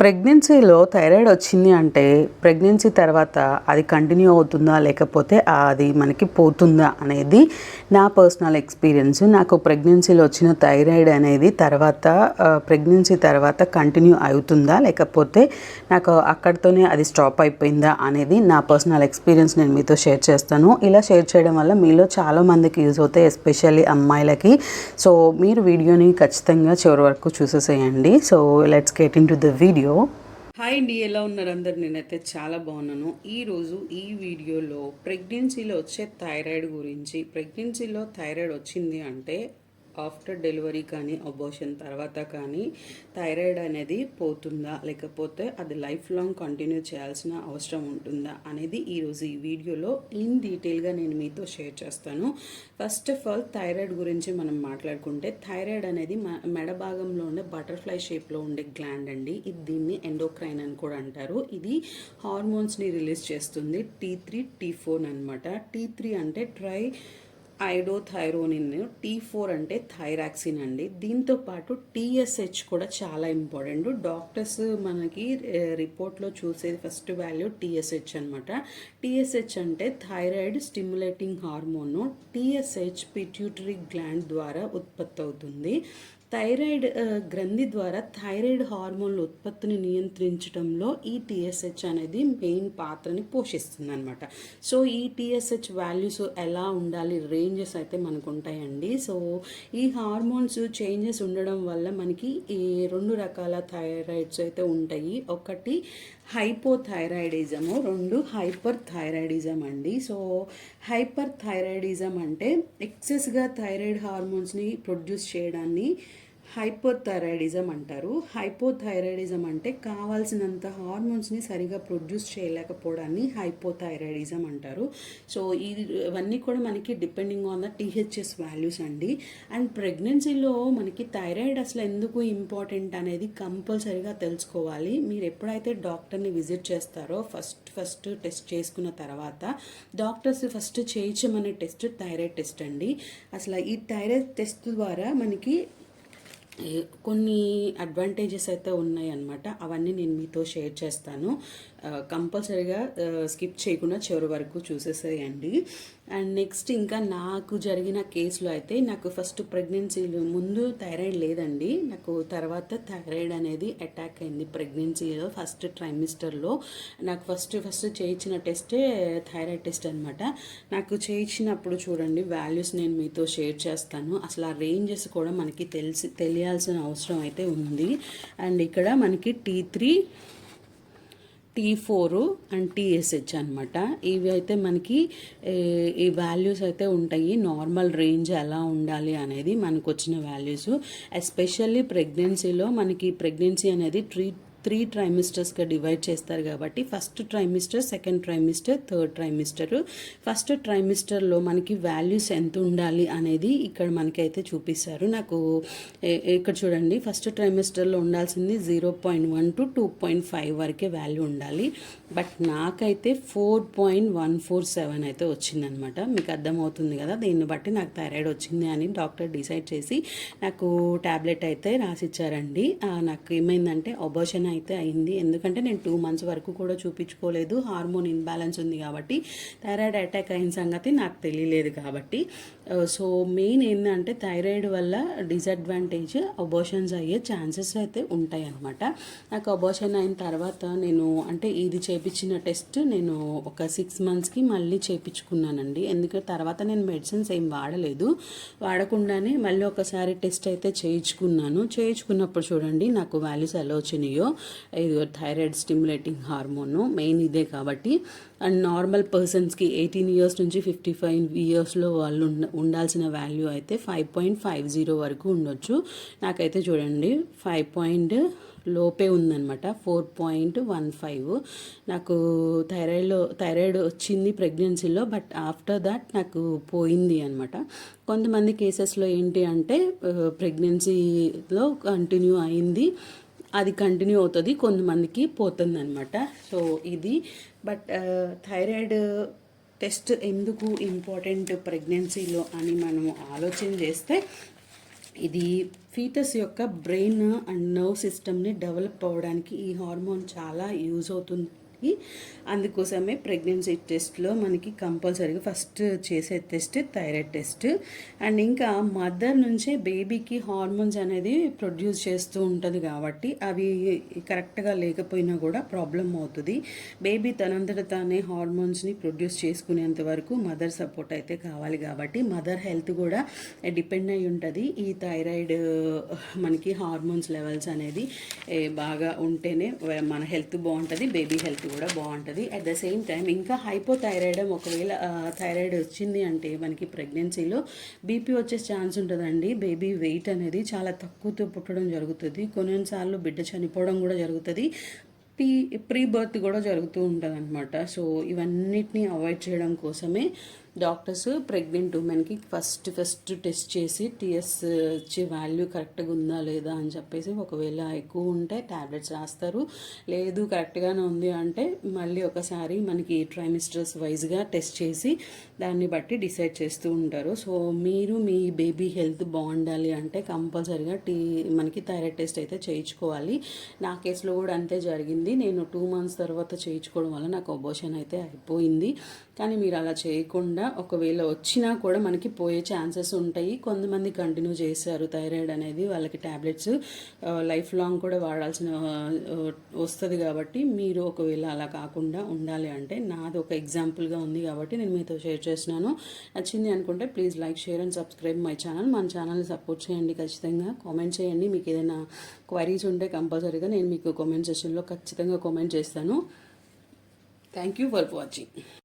ప్రెగ్నెన్సీలో థైరాయిడ్ వచ్చింది అంటే ప్రెగ్నెన్సీ తర్వాత అది కంటిన్యూ అవుతుందా లేకపోతే అది మనకి పోతుందా అనేది నా పర్సనల్ ఎక్స్పీరియన్స్. నాకు ప్రెగ్నెన్సీలో వచ్చిన థైరాయిడ్ అనేది తర్వాత ప్రెగ్నెన్సీ తర్వాత కంటిన్యూ అవుతుందా లేకపోతే నాకు అక్కడితోనే అది స్టాప్ అయిపోయిందా అనేది నా పర్సనల్ ఎక్స్పీరియన్స్ నేను మీతో షేర్ చేస్తాను. ఇలా షేర్ చేయడం వల్ల మీలో చాలామందికి యూజ్ అవుతాయి ఎస్పెషల్లీ అమ్మాయిలకి. సో మీరు వీడియోని ఖచ్చితంగా చివరి వరకు చూసేసేయండి. So let's get into the video. Hi అండి ఎలా ఉన్నారు అందరు? నేనైతే చాలా బాగున్నాను. ఈరోజు ఈ వీడియోలో ప్రెగ్నెన్సీలో వచ్చే థైరాయిడ్ గురించి ప్రెగ్నెన్సీలో థైరాయిడ్ వచ్చింది అంటే ఆఫ్టర్ డెలివరీ కానీ అబోషన్ తర్వాత కానీ థైరాయిడ్ అనేది పోతుందా? లేకపోతే అది లైఫ్ లాంగ్ కంటిన్యూ చేయాల్సిన అవసరం ఉంటుందా? అనేది ఈరోజు ఈ వీడియోలో ఇన్ డీటెయిల్గా నేను మీతో షేర్ చేస్తాను. ఫస్ట్ ఆఫ్ ఆల్ థైరాయిడ్ గురించి మనం మాట్లాడుకుంటే థైరాయిడ్ అనేది మ- మెడ భాగంలో ఉండే బటర్ఫ్లై షేప్లో ఉండే గ్లాండ్ అండి. ఇది దీన్ని ఎండోక్రైన్ అని కూడా అంటారు. ఇది హార్మోన్స్ని రిలీజ్ చేస్తుంది టీ త్రీ టీ ఫోర్ అనమాట టీ త్రీ అంటే ట్రై ఐడోథైరోనిన్ టీ ఫోర్ అంటే థైరాక్సిన్ అండి. దీంతో పాటు టీఎస్హెచ్ కూడా చాలా ఇంపార్టెంట్. డాక్టర్స్ మనకి రిపోర్ట్లో చూసేది ఫస్ట్ వాల్యూ టీఎస్హెచ్ అనమాట టీఎస్హెచ్ అంటే thyroid stimulating hormone TSH pituitary gland ద్వారా ఉత్పత్తి అవుతుంది థైరాయిడ్ గ్రంథి ద్వారా థైరాయిడ్ హార్మోన్ల ఉత్పత్తిని నియంత్రించడంలో ఈ టీఎస్హెచ్ అనేది మెయిన్ పాత్రని పోషిస్తుంది అనమాట సో ఈ టీఎస్హెచ్ వాల్యూస్ ఎలా ఉండాలి? రేంజెస్ అయితే మనకు ఉంటాయండి సో ఈ హార్మోన్స్ చేంజెస్ ఉండడం వల్ల మనకి ఈ రెండు రకాల థైరాయిడ్స్ అయితే ఉంటాయి. ఒకటి హైపోథైరాయిడిజము రెండు హైపర్ థైరాయిడిజం అండి. సో హైపర్ థైరాయిడిజం అంటే ఎక్సెస్గా థైరాయిడ్ హార్మోన్స్ని ప్రొడ్యూస్ చేయడాన్ని హైపోథైరాయిడిజం అంటారు. హైపోథైరాయిడిజం అంటే కావాల్సినంత హార్మోన్స్ని సరిగా ప్రొడ్యూస్ చేయలేకపోవడాన్ని హైపోథైరాయిడిజం అంటారు. సో ఈ ఇవన్నీ కూడా మనకి depending on the THS values అండి. అండ్ ప్రెగ్నెన్సీలో మనకి థైరాయిడ్ అసలు ఎందుకు ఇంపార్టెంట్ అనేది కంపల్సరీగా తెలుసుకోవాలి. మీరు ఎప్పుడైతే డాక్టర్ని విజిట్ చేస్తారో ఫస్ట్ ఫస్ట్ టెస్ట్ చేసుకున్న తర్వాత డాక్టర్స్ ఫస్ట్ చేయించమనే టెస్ట్ థైరాయిడ్ టెస్ట్ అండి. అసలు ఈ థైరాయిడ్ టెస్ట్ ద్వారా మనకి కొన్ని అడ్వాంటేజెస్ అయితే ఉన్నాయన్నమాట. అవన్నీ నేను మీతో షేర్ చేస్తాను. కంపల్సరీగా స్కిప్ చేయకుండా చివరి వరకు చూసేసేయండి. అండ్ నెక్స్ట్ ఇంకా నాకు జరిగిన కేసులో అయితే నాకు ఫస్ట్ ప్రెగ్నెన్సీలో ముందు థైరాయిడ్ లేదండి. నాకు తర్వాత థైరాయిడ్ అనేది అటాక్ అయింది ప్రెగ్నెన్సీలో ఫస్ట్ ట్రైమిస్టర్లో నాకు ఫస్ట్ ఫస్ట్ చేయించిన టెస్టే థైరాయిడ్ టెస్ట్ అనమాట నాకు చేయించినప్పుడు చూడండి వాల్యూస్ నేను మీతో షేర్ చేస్తాను. అసలు ఆ రేంజెస్ కూడా మనకి తెలిసి తెలియ చేయాల్సిన అవసరం అయితే ఉంది. అండ్ ఇక్కడ మనకి T three T four and TSH అనమాట ఇవి అయితే మనకి ఈ వాల్యూస్ అయితే ఉంటాయి. నార్మల్ రేంజ్ ఎలా ఉండాలి అనేది మనకు వచ్చిన వాల్యూస్ ఎస్పెషల్లీ ప్రెగ్నెన్సీలో మనకి ప్రెగ్నెన్సీ అనేది ట్రీట్ త్రీ ట్రైమిస్టర్స్గా డివైడ్ చేస్తారు కాబట్టి first trimester second trimester third trimester. First ట్రైమిస్టర్లో మనకి వాల్యూస్ ఎంత ఉండాలి అనేది ఇక్కడ మనకైతే చూపిస్తారు. నాకు ఇక్కడ చూడండి. ఫస్ట్ ట్రైమిస్టర్లో ఉండాల్సింది zero point one two two point five వరకే వాల్యూ ఉండాలి. బట్ నాకైతే four point one four seven అయితే వచ్చిందనమాట. మీకు అర్థమవుతుంది కదా దీన్ని బట్టి నాకు థైరాయిడ్ వచ్చింది అని డాక్టర్ డిసైడ్ చేసి నాకు టాబ్లెట్ అయితే రాసిచ్చారండి. నాకు ఏమైందంటే అబోషన్ అయితే అయింది. ఎందుకంటే నేను టూ మంత్స్ వరకు కూడా చూపించుకోలేదు. హార్మోన్ ఇన్బ్యాలెన్స్ ఉంది కాబట్టి థైరాయిడ్ అటాక్ అయిన సంగతి నాకు తెలియలేదు కాబట్టి. సో మెయిన్ ఏంటంటే థైరాయిడ్ వల్ల డిసడ్వాంటేజ్ అబోషన్స్ అయ్యే ఛాన్సెస్ అయితే ఉంటాయి అనమాట నాకు అబోషన్ అయిన తర్వాత నేను అంటే ఇది చేపించిన టెస్ట్ నేను ఒక సిక్స్ మంత్స్కి మళ్ళీ చేపించుకున్నానండి. ఎందుకంటే తర్వాత నేను మెడిసిన్స్ ఏం వాడలేదు. వాడకుండానే మళ్ళీ ఒకసారి టెస్ట్ అయితే చేయించుకున్నాను. చేయించుకున్నప్పుడు చూడండి నాకు వాల్యూస్ ఎలా వచ్చినాయో. ఇది థైరాయిడ్ స్టిమ్యులేటింగ్ హార్మోన్ మెయిన్ ఇదే కాబట్టి. అండ్ నార్మల్ పర్సన్స్కి ఎయిటీన్ ఇయర్స్ నుంచి ఫిఫ్టీ ఫైవ్ ఇయర్స్లో వాళ్ళు ఉండాల్సిన వాల్యూ అయితే ఫైవ్ పాయింట్ ఫైవ్ జీరో వరకు ఉండొచ్చు. నాకైతే చూడండి ఫైవ్ పాయింట్ లోపే ఉందన్నమాట. ఫోర్ పాయింట్ వన్ ఫైవ్ నాకు థైరాయిడ్లో థైరాయిడ్ వచ్చింది ప్రెగ్నెన్సీలో బట్ ఆఫ్టర్ దట్ నాకు పోయింది అనమాట కొంతమంది కేసెస్లో ఏంటి అంటే uh, ప్రెగ్నెన్సీలో కంటిన్యూ అయింది. అది కంటిన్యూ అవుతుంది కొంతమందికి పోతుంది అనమాట సో ఇది బట్ థైరాయిడ్ టెస్ట్ ఎందుకు ఇంపార్టెంట్ ప్రెగ్నెన్సీలో అని మనము ఆలోచన చేస్తే ఇది ఫీటస్ యొక్క బ్రెయిన్ అండ్ నర్వ్ సిస్టమ్ని డెవలప్ అవ్వడానికి ఈ హార్మోన్ చాలా యూజ్ అవుతుంది. అందుకోసమే ప్రెగ్నెన్సీ టెస్ట్లో మనకి కంపల్సరీగా ఫస్ట్ చేసే టెస్ట్ థైరాయిడ్ టెస్ట్ అండ్ ఇంకా మదర్ నుంచే బేబీకి హార్మోన్స్ అనేది ప్రొడ్యూస్ చేస్తూ ఉంటుంది కాబట్టి అవి కరెక్ట్గా లేకపోయినా కూడా ప్రాబ్లం అవుతుంది. బేబీ తనంతట తానే హార్మోన్స్ని ప్రొడ్యూస్ చేసుకునేంత వరకు మదర్ సపోర్ట్ అయితే కావాలి కాబట్టి మదర్ హెల్త్ కూడా డిపెండ్ అయి ఉంటుంది. ఈ థైరాయిడ్ మనకి హార్మోన్స్ లెవెల్స్ అనేది బాగా ఉంటేనే మన హెల్త్ బాగుంటుంది బేబీ హెల్త్ కూడా బాగుంటుంది. అట్ ద సేమ్ టైం ఇంకా హైపోథైరాయిడమ్ ఒకవేళ థైరాయిడ్ వచ్చింది అంటే మనకి ప్రెగ్నెన్సీలో బీపీ వచ్చే ఛాన్స్ ఉంటుందండి. బేబీ వెయిట్ అనేది చాలా తక్కువతో పుట్టడం జరుగుతుంది. కొన్నిసార్లు బిడ్డ చనిపోవడం కూడా జరుగుతుంది. ప్రీ ప్రీ బర్త్ కూడా జరుగుతూ ఉంటుంది అనమాట సో ఇవన్నిటిని అవాయిడ్ చేయడం కోసమే డాక్టర్స్ ప్రెగ్నెంట్ ఉమెన్కి ఫస్ట్ ఫస్ట్ టెస్ట్ చేసి టీఎస్ వచ్చే వాల్యూ కరెక్ట్గా ఉందా లేదా అని చెప్పేసి ఒకవేళ ఎక్కువ ఉంటే ట్యాబ్లెట్స్ రాస్తారు. లేదు కరెక్ట్గానే ఉంది అంటే మళ్ళీ ఒకసారి మనకి ట్రైమిస్టర్స్ వైజ్గా టెస్ట్ చేసి దాన్ని బట్టి డిసైడ్ చేస్తూ ఉంటారు. సో మీరు మీ బేబీ హెల్త్ బాగుండాలి అంటే కంపల్సరీగా టీ మనకి థైరాయిడ్ టెస్ట్ అయితే చేయించుకోవాలి. నా కేసులో కూడా అంతే జరిగింది. నేను టూ మంత్స్ తర్వాత చేయించుకోవడం వల్ల నాకు అబోషన్ అయితే అయిపోయింది. కానీ మీరు అలా చేయకుండా ఒకవేళ వచ్చినా కూడా మనకి పోయే ఛాన్సెస్ ఉంటాయి. కొంతమంది కంటిన్యూ చేశారు థైరాయిడ్ అనేది వాళ్ళకి ట్యాబ్లెట్స్ లైఫ్ లాంగ్ కూడా వాడాల్సిన వస్తుంది కాబట్టి మీరు ఒకవేళ అలా కాకుండా ఉండాలి అంటే నాది ఒక ఎగ్జాంపుల్గా ఉంది కాబట్టి నేను మీతో షేర్ చేస్తున్నాను. నచ్చింది అనుకుంటే please like share and subscribe my channel. మన ఛానల్ని సపోర్ట్ చేయండి ఖచ్చితంగా. కామెంట్ చేయండి. మీకు ఏదైనా క్వైరీస్ ఉంటే కంపల్సరీగా నేను మీకు కామెంట్ సెషన్లో ఖచ్చితంగా కామెంట్ చేస్తాను. Thank you for watching.